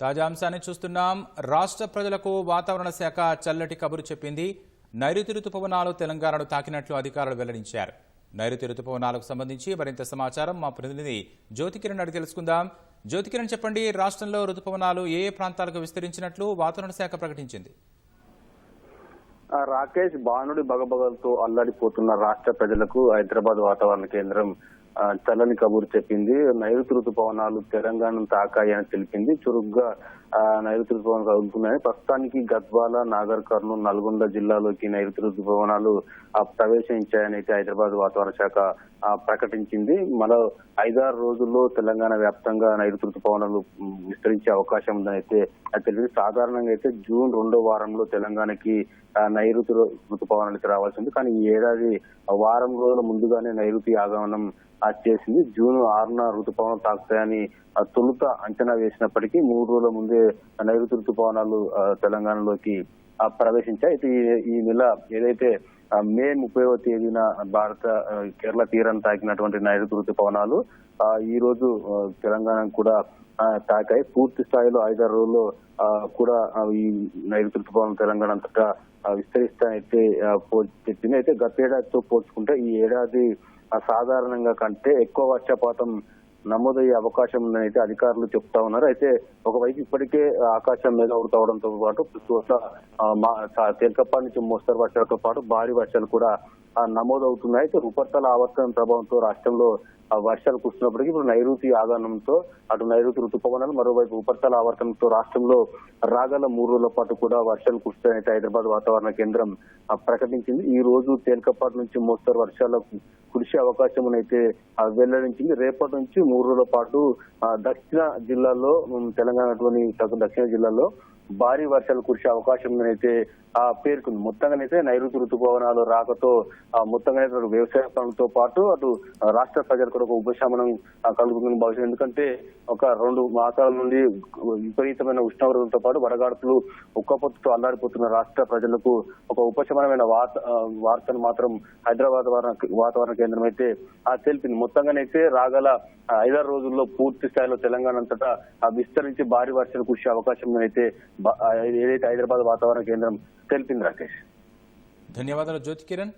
తాజా అంశాన్ని చూస్తున్నాం. రాష్ట్ర ప్రజలకు వాతావరణ శాఖ చల్లటి కబురు చెప్పింది. నైరుతి రుతుపవనాలు తెలంగాణను తాకినట్లు అధికారులు వెల్లడించారు. నైరుతి రుతుపవనాలకు సంబంధించి మరింత సమాచారం మా ప్రతినిధి జ్యోతికిరణ్ అడిగి తెలుసుకుందాం. జ్యోతికిరణ్ చెప్పండి రాష్ట్రంలో రుతుపవనాలు ఏ ఏ ప్రాంతాలకు విస్తరించినట్లు వాతావరణ శాఖ ప్రకటించింది? ఆ రాకేష్ బాణుడి బగబగలతో అల్లాడిపోతున్న రాష్ట్ర ప్రజలకు హైదరాబాద్ వాతావరణ కేంద్రం చల్లని కబురు చెప్పింది. నైరుతి ఋతుపవనాలు తెలంగాణను తాకాయని తెలిపింది. చురుగ్గా నైరుతి ఋతుపవనాలు కదులుతున్నాయి ప్రస్తుతానికి గద్వాల నాగర్ కర్నూలు నల్గొండ జిల్లాలోకి నైరుతి ఋతుపవనాలు ప్రవేశించాయని అయితే హైదరాబాద్ వాతావరణ శాఖ ప్రకటించింది. మరో ఐదారు రోజుల్లో తెలంగాణ వ్యాప్తంగా నైరుతి ఋతుపవనాలు విస్తరించే అవకాశం ఉందని అయితే అది తెలిసింది సాధారణంగా అయితే జూన్ రెండో వారంలో తెలంగాణకి నైరుతి రు- ఋతుపవనాలు అయితే రావాల్సింది కానీ ఈ ఏడాది వారం రోజుల ముందుగానే నైరుతి ఆగమనం చేసింది. జూన్ ఆరున ఋతుపవనాలు తాకుతాయని తొలుత అంచనా వేసినప్పటికీ మూడు రోజుల ముందే నైరుతి ఋతుపవనాలు తెలంగాణలోకి ప్రవేశించాయి. అయితే ఈ- ఈ నెల ఏదైతే మే ముప్పైవ తేదీన భారత కేరళ తీరాన్ని తాకినటువంటి నైరుతి ఋతుపవనాలు ఈ రోజు తెలంగాణకు కూడా తాకాయి. పూర్తి స్థాయిలో ఐదారు రోజుల్లో కూడా ఈ నైరుతి ఋతుపవనం తెలంగాణ అంతటా ఆ, విస్తరిస్తానైతే చెప్పింది అయితే గతేడాదితో పోల్చుకుంటే ఈ ఏడాది సాధారణంగా కంటే ఎక్కువ వర్షపాతం నమోదయ్యే అవకాశం ఉందని అయితే అధికారులు చెప్తా ఉన్నారు. అయితే ఒకవైపు ఇప్పటికే ఆకాశం మీద ఉడతవడంతో పాటు చోట్ల మా- తేలికపాటి నుంచి మోస్తరు వర్షాలతో పాటు భారీ వర్షాలు కూడా నమోదవుతున్నాయి. అయితే ఉపరితల ఆవర్తనం ప్రభావంతో రాష్ట్రంలో ఆ, వర్షాలు కురుస్తున్నప్పటికీ ఇప్పుడు నైరుతి ఆగమనంతో అటు నైరుతి ఋతుపవనాలు మరోవైపు ఉపరితల ఆవర్తనంతో రాష్ట్రంలో రాగల మూడు రోజుల పాటు కూడా వర్షాలు కురుస్తాయని హైదరాబాద్ వాతావరణ కేంద్రం ప్రకటించింది. ఈ రోజు తేలికపాటి నుంచి మోస్తరు వర్షాలు కురిసే అవకాశం అయితే వెల్లడించింది. రేపటి నుంచి మూడు రోజుల పాటు దక్షిణ జిల్లాలో తెలంగాణలోని దక్షిణ జిల్లాలో భారీ వర్షాలు కురిసే అవకాశం ఉందనైతే ఆ పేర్కొంది. మొత్తంగానైతే నైరుతి ఋతుపవనాలు రాకతో ఆ, మొత్తంగానైతే వ్యవసాయ పనులతో పాటు అటు రాష్ట్ర ప్రజలకు కూడా ఒక ఉపశమనం కలుగుతుందని భావిస్తుంది ఎందుకంటే ఒక రెండు మాసాల నుండి విపరీతమైన ఉష్ణోగ్రతలతో పాటు వడగాడుపులు ఉక్కపోతుతో అల్లాడిపోతున్న రాష్ట్ర ప్రజలకు ఒక ఉపశమనమైన వార్త వార్తను మాత్రం హైదరాబాద్ వాతావరణ- వాతావరణ కేంద్రం అయితే ఆ తెలిపింది. మొత్తంగానైతే రాగల ఐదారు రోజుల్లో పూర్తి స్థాయిలో తెలంగాణ అంతటా ఆ, విస్తరించి భారీ వర్షాలు కురిసే అవకాశం అయితే ఏదైతే హైదరాబాద్ వాతావరణ కేంద్రం తెలిపింది రాకేష్. ధన్యవాదాలు జ్యోతి కిరణ్.